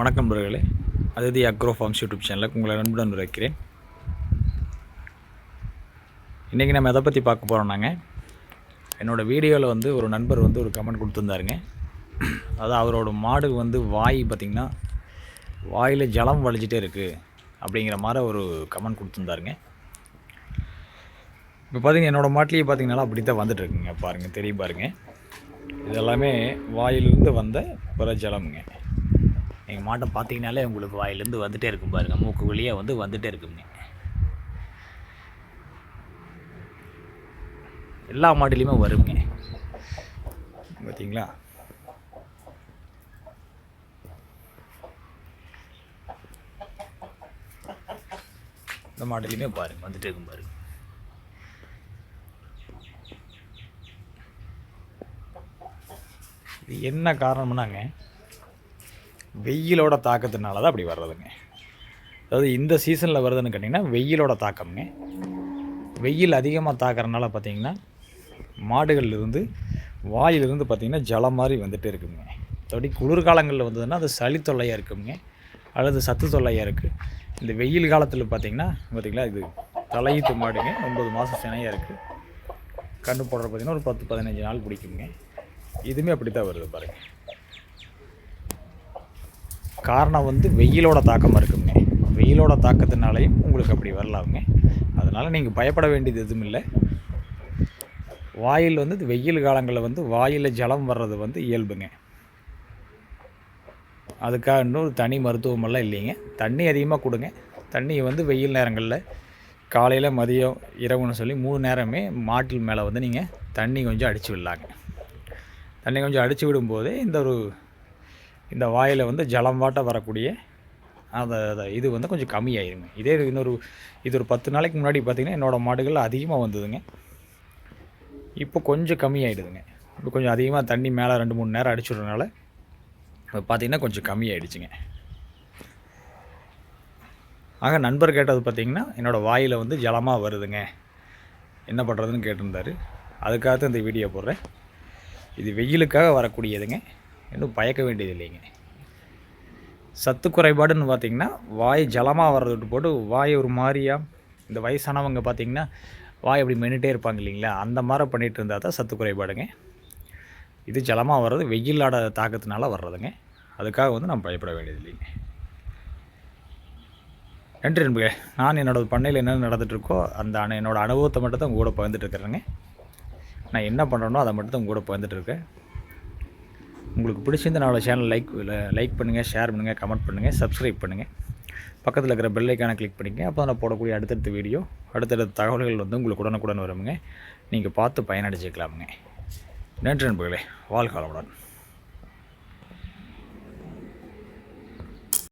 வணக்கம் நண்பர்களே. Aditi agro forms YouTube சேனலுக்கு உங்களை நண்புடன் வைக்கிறேன் இன்றைக்கி நம்ம எதை பற்றி பார்க்க போகிறோம் நாங்கள் என்னோடய வீடியோவில் வந்து ஒரு நண்பர் வந்து ஒரு கமெண்ட் கொடுத்துருந்தாருங்க. அதாவது அவரோட மாடு வந்து வாய் பார்த்திங்கன்னா வாயில் ஜலம் வலிச்சிட்டே இருக்குது அப்படிங்கிற மாதிரி ஒரு கமெண்ட் கொடுத்துருந்தாருங்க. இப்போ பார்த்தீங்க என்னோடய மாட்டிலேயே பார்த்தீங்கன்னா அப்படி தான் வந்துட்டுருக்குங்க பாருங்கள் தெரியும் பாருங்கள் இதெல்லாமே வாயிலிருந்து வந்த பிற ஜலமுங்க. எங்கள் மாட்டை பார்த்தீங்கனாலே உங்களுக்கு வாயிலேருந்து வந்துட்டே இருக்கும் பாருங்க. மூக்கு வழியாக வந்து வந்துட்டே இருக்குங்க எல்லா மாட்டிலையுமே வருங்க. பார்த்தீங்களா இந்த மாட்டிலையுமே பாருங்க வந்துட்டே இருக்கும் பாருங்க. இது என்ன காரணம்னாங்க? வெயிலோட தாக்கத்தினால தான் அப்படி வர்றதுங்க. அதாவது இந்த சீசனில் வருதுன்னு கேட்டிங்கன்னா வெயிலோட தாக்கம்ங்க. வெயில் அதிகமாக தாக்கறனால பார்த்தீங்கன்னா மாடுகள்லேருந்து வாயிலிருந்து பார்த்திங்கன்னா ஜலம் மாதிரி வந்துகிட்டே இருக்குங்க. தொடி குளிர்காலங்களில் வந்ததுன்னா அது சளி தொல்லையாக இருக்குங்க. அல்லது சத்து தொல்லையாக இருக்குது இந்த வெயில் காலத்தில் பார்த்திங்கன்னா பார்த்திங்களா இது தலையீட்டு மாடுங்க. ஒன்பது மாதம் சினையாக இருக்குது கண்ணு போடுற பார்த்திங்கன்னா ஒரு பத்து பதினஞ்சு நாள் பிடிக்குங்க. இதுவுமே அப்படி தான் வருது பாருங்கள் காரணம் வந்து வெயிலோட தாக்கம் இருக்குங்க வெயிலோட தாக்கத்தினாலையும் உங்களுக்கு அப்படி வரலாமுங்க அதனால் நீங்கள் பயப்பட வேண்டியது எதுவும் இல்லை. வாயில் வந்து வெயில் காலங்களில் வந்து வாயில் ஜலம் வர்றது வந்து இயல்புங்க. அதுக்காக இன்னும் தனி மருத்துவமெல்லாம் இல்லைங்க. தண்ணி அதிகமாக கொடுங்க. தண்ணியை வந்து வெயில் நேரங்களில் காலையில் மதியம் இரவுன்னு சொல்லி மூணு நேரமே மாட்டில் மேலே வந்து நீங்கள் தண்ணி கொஞ்சம் அடித்து விடலாங்க. தண்ணி கொஞ்சம் அடித்து விடும்போதே இந்த ஒரு இந்த வாயில் வந்து ஜலம் வாட்ட வரக்கூடிய அந்த இது வந்து கொஞ்சம் கம்மியாயிருங்க. இதே இன்னொரு இது ஒரு பத்து நாளைக்கு முன்னாடி பார்த்திங்கன்னா என்னோடய மாடுகள் அதிகமாக வந்ததுங்க. இப்போ கொஞ்சம் கம்மியாயிடுதுங்க. இப்போ கொஞ்சம் அதிகமாக தண்ணி மேலே ரெண்டு மூணு நேரம் அடிச்சுடுறதுனால அது பார்த்திங்கன்னா கொஞ்சம் கம்மியாயிடுச்சுங்க. ஆக நண்பர் கேட்டது பார்த்திங்கன்னா என்னோடய வாயில் வந்து ஜலமாக வருதுங்க. என்ன பண்ணுறதுன்னு கேட்டிருந்தாரு. அதுக்காக இந்த வீடியோ போடுறேன். இது வெயிலுக்காக வரக்கூடியதுங்க. இன்னும் பயக்க வேண்டியது இல்லைங்க. சத்து குறைபாடுன்னு பார்த்திங்கன்னா வாய் ஜலமாக வர்றது விட்டு போட்டு வாய் ஒரு மாதிரியாக இந்த வயசானவங்க பார்த்திங்கன்னா வாய் அப்படி மென்னுட்டே இருப்பாங்க இல்லைங்களா? அந்த மாதிரி பண்ணிகிட்டு இருந்தால் தான் சத்து குறைபாடுங்க. இது ஜலமாக வர்றது வெயிலாட தாக்கத்தினால வர்றதுங்க. அதுக்காக வந்து நம்ம பயப்பட வேண்டியது இல்லைங்க. நன்றி நண்பர்களே. நான் என்னோடய பண்ணையில் என்ன நடந்துகிட்ருக்கோ அந்த என்னோடய அனுபவத்தை மட்டும் தான் கூட பகிர்ந்துட்டு இருக்கிறேங்க நான் என்ன பண்ணுறேனோ அதை மட்டும் தான் உங்க கூட பகிர்ந்துட்டு இருக்கேன் உங்களுக்கு பிடிச்சிருந்த நம்மளோட சேனல் லைக் லைக் பண்ணுங்கள் ஷேர் பண்ணுங்கள் கமெண்ட் பண்ணுங்கள் சப்ஸ்கிரைப் பண்ணுங்கள் பக்கத்தில் இருக்கிற பெல்லைக்கான கிளிக் பண்ணிங்க அப்போ நான் போடக்கூடிய அடுத்தடுத்த வீடியோ அடுத்தடுத்த தகவல்கள் வந்து உங்களுக்கு உடனுக்குடன் வருமுங்க. நீங்கள் பார்த்து பயனடைச்சிக்கலாமுங்க நன்றி நண்பர்களே. வாழ்காலமுடன்